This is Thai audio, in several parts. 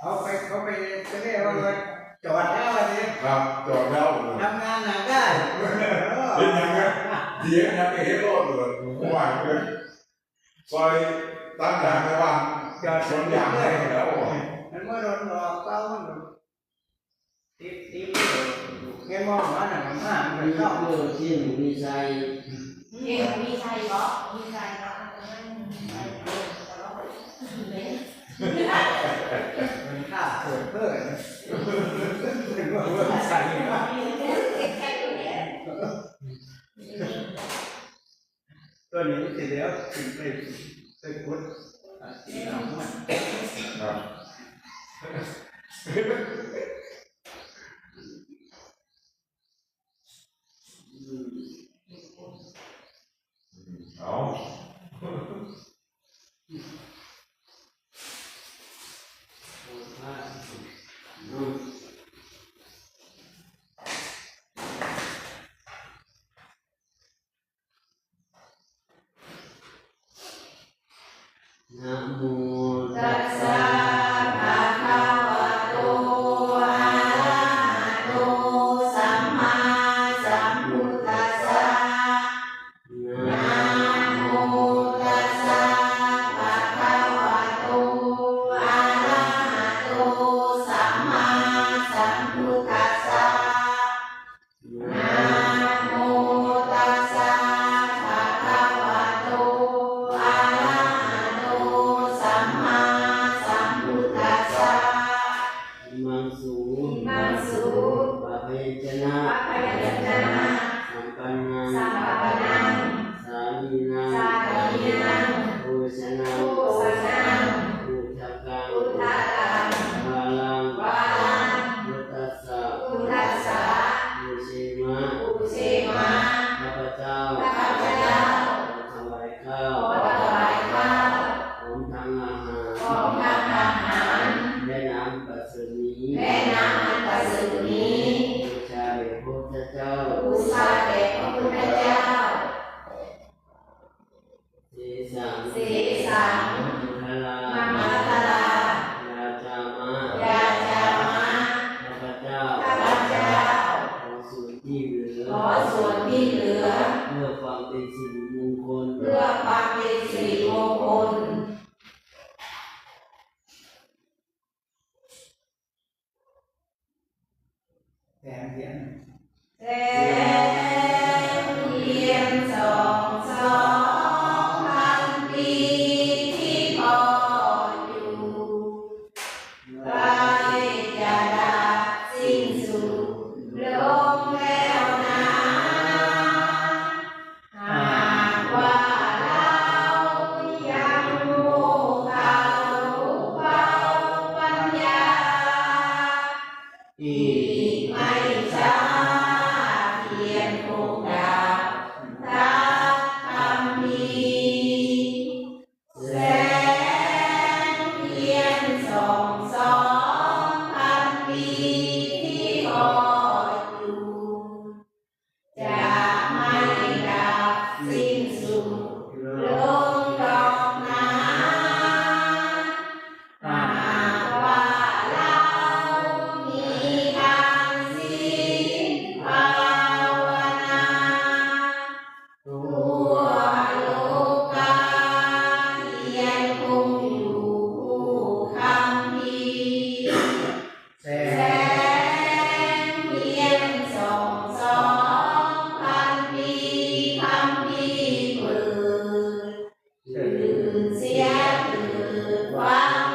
เขาไปเขาไปจะเรียกว่าจอดแล้ววันนี้ครับจอดแล้วทำงานหนักได้เป็นยังไงเดี๋ยวนะไปเห็นรถเลยผมว่าเลยซอยตั้งด่านไม่ว่าจอดสนอย่างไรแล้วมันเมื่อโดนหลอกเต้ามันติดติดแค่มองว่าหนังมันมากมันชอบเลยที่หนูมีใจหนูมีใจก็มี ข้อนตัวนี้เสร็จแล้วถึงไปเป็นพุทธสีน้ำมัน 乐翻电视机。 หรืเสียหรือความ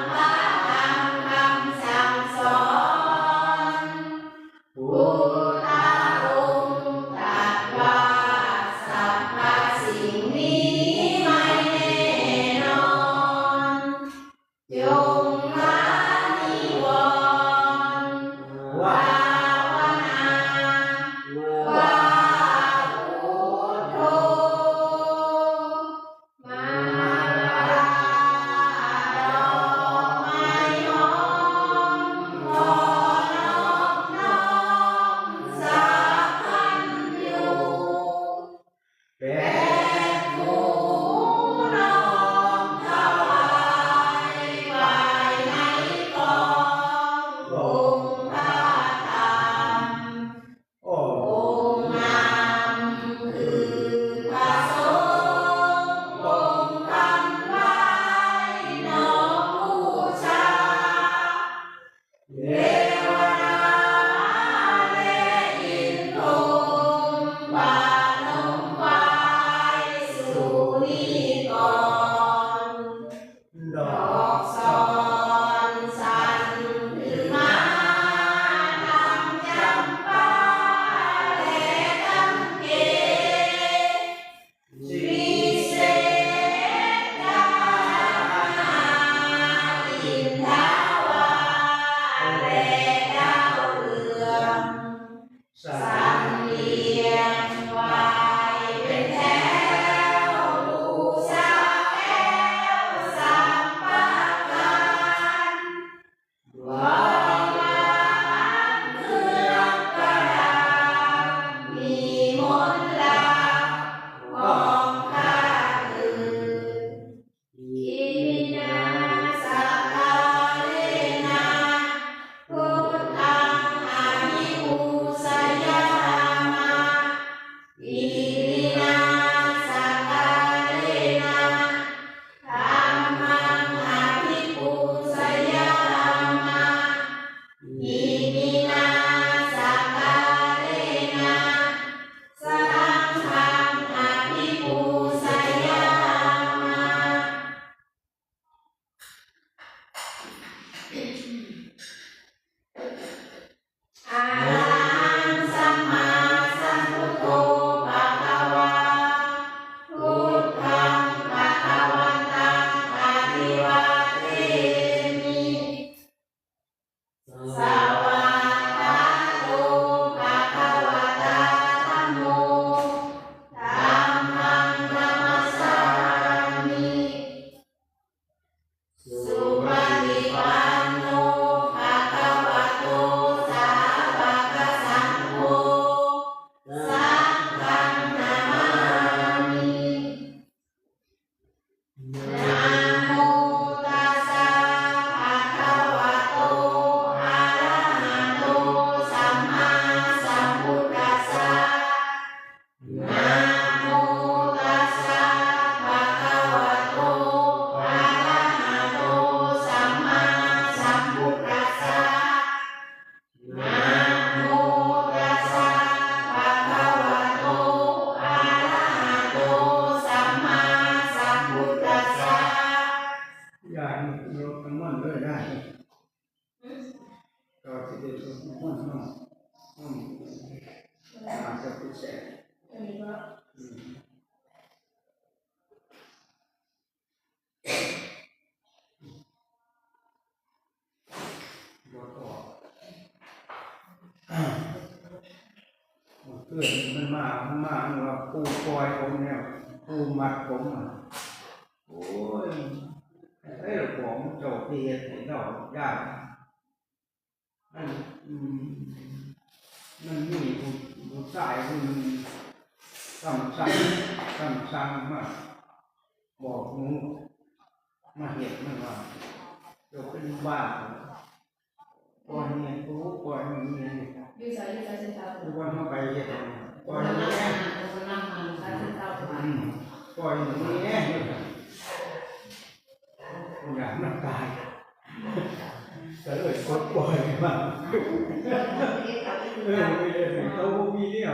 มามันมามันว่าปูปล่อยผมเนี่ยปูมัดผมอะโอ้ยเอ้ยผมโจทย์ที่เห็นให้ายากมันมันมีผู้ผู้ชายคนนึงสั่งสั่งสั่งสั่งมาบอกหนูมาเห็นมันว่าเดี๋ยวเป็นบ้าปล่อยเนี่ยกูปล่อยมันเนี่ยอยู่ใส่อยู่ใส่เส้นทาทุกวันมาไปเห็น ปล่อยคนมันละเนี่ยมันใส่เส้นเท้าไปอืมปล่อยมันเนี่อยากมันตายก็เลยกดปล่อยมันเออเขามีเนี่ย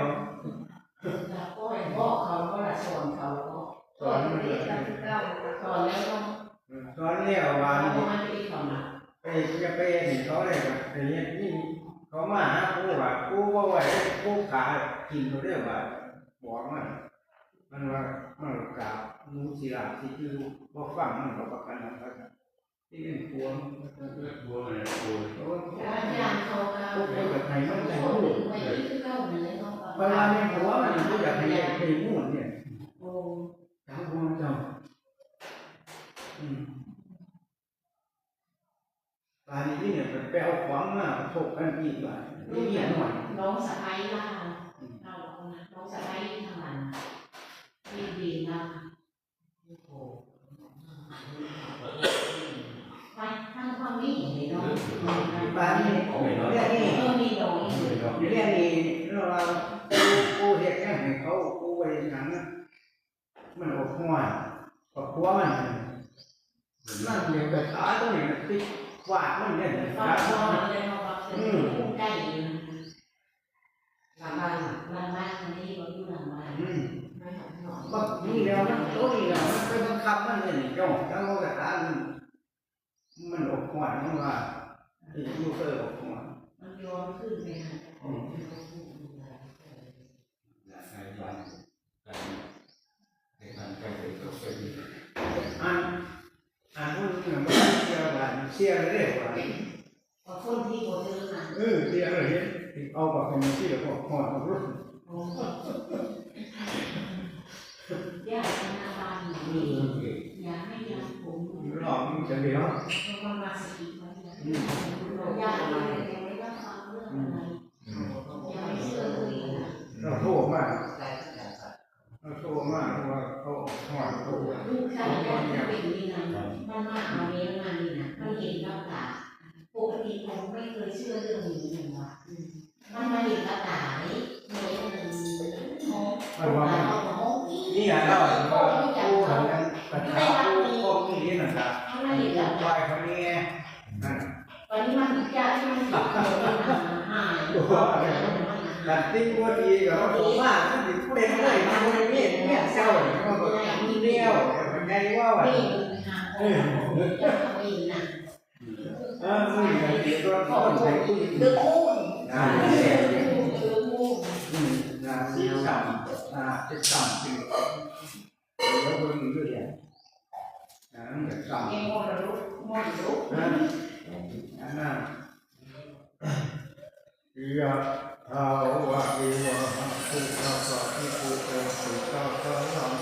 บอกเขาก็ละสอนเขาก็สอนมันเลยสอนแล้วก็สอนเนี่ยว่าเขาไม่ได้เขานไปจะไปเห็นเขาเลยว่าไอ้เนี่ยนี่เขามาหากูว่ากูว่าไหวกู้ขา กินเขาเรียกว่าบอกมันมันว่ามันกาบมูศิลาที่คือบ่ฟังมันก็ประกันนะครับที่เป็นพวงบัวเนี่ยบัวอาจารย์เขาก็พวกเดียวกับไทยมันแต่เขาหูดึงไปที่เก้าเลยเนาะเวลาในหัวมันก็อยากให้ให้มูดเนี่ยโอ้ทางพวงจ้าอืมตอนนี้เนี่ยไปเอาของมาถกกันอีกว่าลูนี่เนี่ยหน่อยน้องสะพ้ายล่า ทางความนี้เนาะบ้านนี้เรื่องนี้เออมีดอกเรื่องนี้เรากูกูเฮ็ดยังให้เขากูไว้หยังนะมันออกหัวออกหัวมันนั่นเดียวกับขาตรงนี้มันติดวาดมันเนี่ยฟ้าขาซ้อมันนเลยเนาะว่าเป็นใกล้อยู่หลังบ้านหลังบ้านนี้บ่อยู่หลังบ้านอืมไม่หอมหอมบักนี่แล้วมันโตนี่แล้วมันไปบังคับมันเนี่ยจ้องจังว่ากับตามัน มันออกหัวมันว่าที่ยูเซอร์ออกหัวมันโยนขึ้นไปหาอืมใส่ยันใส่ใส่กันใส่ตัวใส่อันอันนู้นเนี่ยมันเสียกันเสียเรื่อยกว่าพอคนที่โบเจอน่ะเออเสียเลยเห็นเอาแบบเป็นที่แล้วก็หอดเอารุ่นโอ้ยากนาบานนี่ อย่าให้ยาผมหลอกมันจะเลี้ยวเพราะว่ามาสกิไว้แล้วยากเลยยังไม่รับฟังเรื่องอะไรยังไม่เชื่อเลยนะเราโทษมากเราโทษมากเพราะว่าเขาหอดเขาลูกชายแม่เป็นนี่นะมันมาเอาเลี้ยงมานี่นะมันเห็นกับตาปกติผมไม่เคยเชื่อเรื่องนี้ หายแต่ติ้งว่าดีกับว่าผมว่ามันเป็นเลยมันไม่มีเนี่ยเศร้าเนี่ยมันก็มีเดียวมันไงว่านี่หาเออจะทำเองนะเออไม่ใช่ที่ก็ขอต้องใช้ผู้หญิงเดือดมูนนะเดือดมูนเดือดมูนอืมนะที่สามนะที่สามที่แล้วเพิ่งอยู่เนี่ยนะมันจะสามยังมอนลุกมอนลุกนะอันนั้น ยะทาวะอิวะหะภูตะสะอิปุโตสุตะสะลัง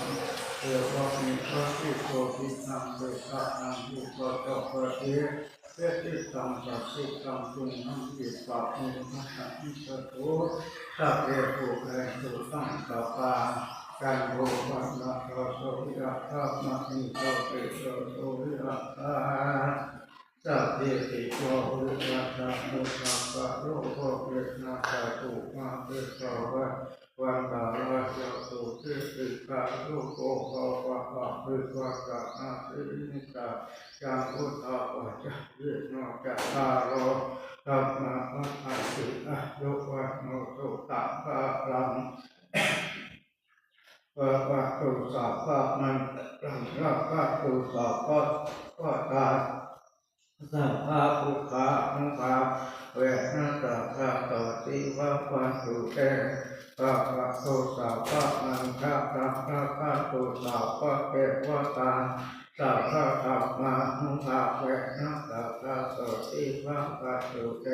เอวะมิพะสิโตทินังเบกะนังยุปะตะปะเอเอติตังสัสสิตังตุนังอิปะอุมะหะอิสะโตสัพเพปุเรนตุสังกปากันโภปันนะโรโสยะธามะนิโตเตโสโสยะธา สัพเพติโยวิวัชานุสัพพะโลกโภเวนะสาตุมาเตสาวะวันตาลาจตุสิติกาโลกโภภะปะภิวะกะนาสินิกายังพุทธะวะจะเยนะจะตาโลธัมมะมะอาสิอะโยวะโนตุตะปะลังปะปะตุสัพพะมันรังรักขะตุสัพพะปะตา สัพพะปุคานุภาเวนะสัพพะตติวะปันตุเตสัพพะโตสัพพะนังคะสัพพะพะตุสัพพะเทวตาสัพพะธรรมานุภาเวนะสัพพะตติวะปันตุเต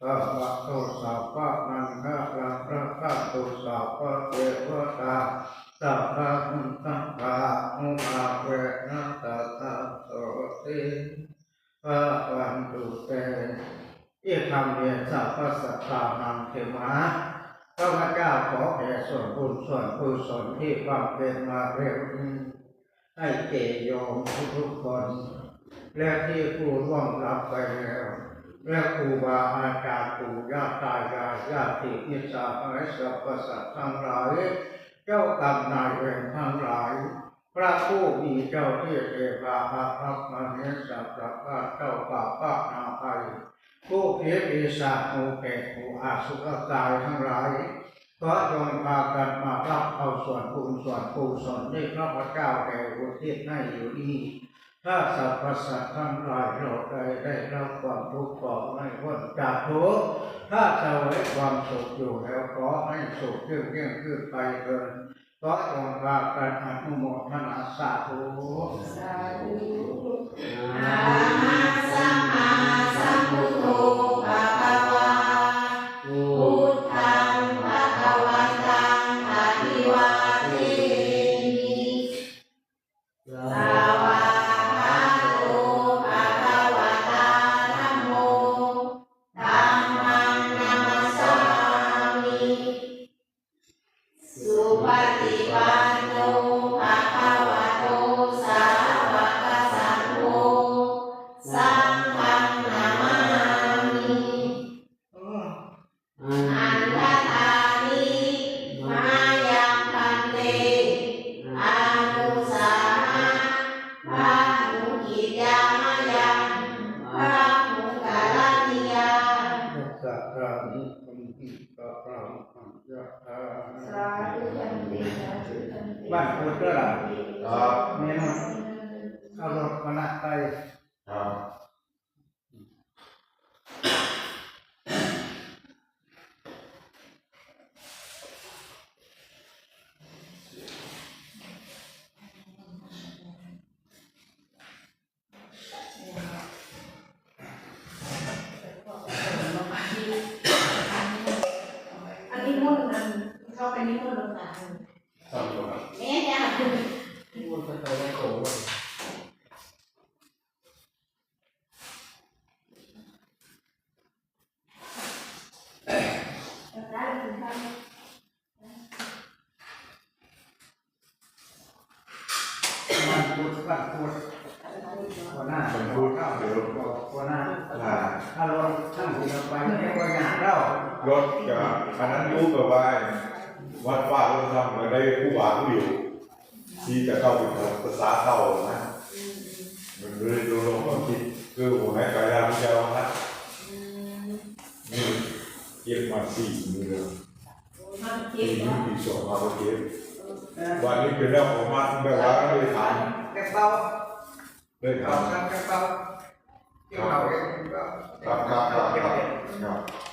สัพพะโตสัพพะนังคะสัพพะพะตุสัพพะเทวตาสัพพะมุตังภานุภาเวนะสัพพะโตติ พระวันตุเตเอียคำเรียนสัพพสัตตานังเทมาข้าพเจ้าขอแผ่ส่วนบุญส่วนกุศลที่ความเป็นมาเร็วนี้ให้เจโยมทุกๆคน และที่ผู้ร่วงรับไปแล้ว และครูบาอาจารย์ปู่ย่าตายายญาติมิตรสหายสรรพสัตทั้งหลาย เจ้ากรรมนายเวรทั้งหลาย พระผู้มีเจ้าที่เทวาอาภัพมาเนสัพพะเจ้าป่าป้านาภัยผู้เพียปีศาจโมเกตผู้อาสุรกายทั้งหลายขอจงพากันมารับเอาส่วนบุญส่วนกุศลที่พระพุทธเจ้าแก่อุทิศให้อยู่นี้ถ้าสรรพสัตว์ทั้งหลายโลกใดได้รับความทุกข์ก็ไม่พ้นจากทุกข์ถ้าเสวยความสุขอยู่แล้วขอให้สุขยิ่งยิ่งขึ้นไปเถิด ก็จงพากันอนุโมทนาสาธุสาธุอะระหะสัมมาสัมพุทโธ ธุพันเตบ้านพุทธล่ะครับเมนเอารถคณะไปครับอันนี้มุ่นอันเข้าไปนี่มุ่นลงมา ทำก่อน เนี่ยจ้ะ พูดไปไปไว้โต ได้ถึงขั้น บ้านพุทธบ้านพุทธหัวหน้า เป็นพูดข้าวเดี๋ยว บอกหัวหน้า อ่า ถ้ารถทั้งที่เราไปเรียกว่าหยาดเล่ารถกับคันนั้นยุบกับว่าวัดว่าเราทำมาได้ผู้บาผู้เดียวที่จะเข้าไปภาษาเข้านะมันเลยดูลงความคิดคือหัวไหนกายาพิจารณานี่เก็บมาสี่มือเลยมันคิปีดนี้ปีสองมาเก็บวันนี้เป็นเรื่องของมันแบบว่าเลยถามแกเป้าเลยถามซ้ำแกเป้าเกี่ยวกับเองก็ครับครับครับครับ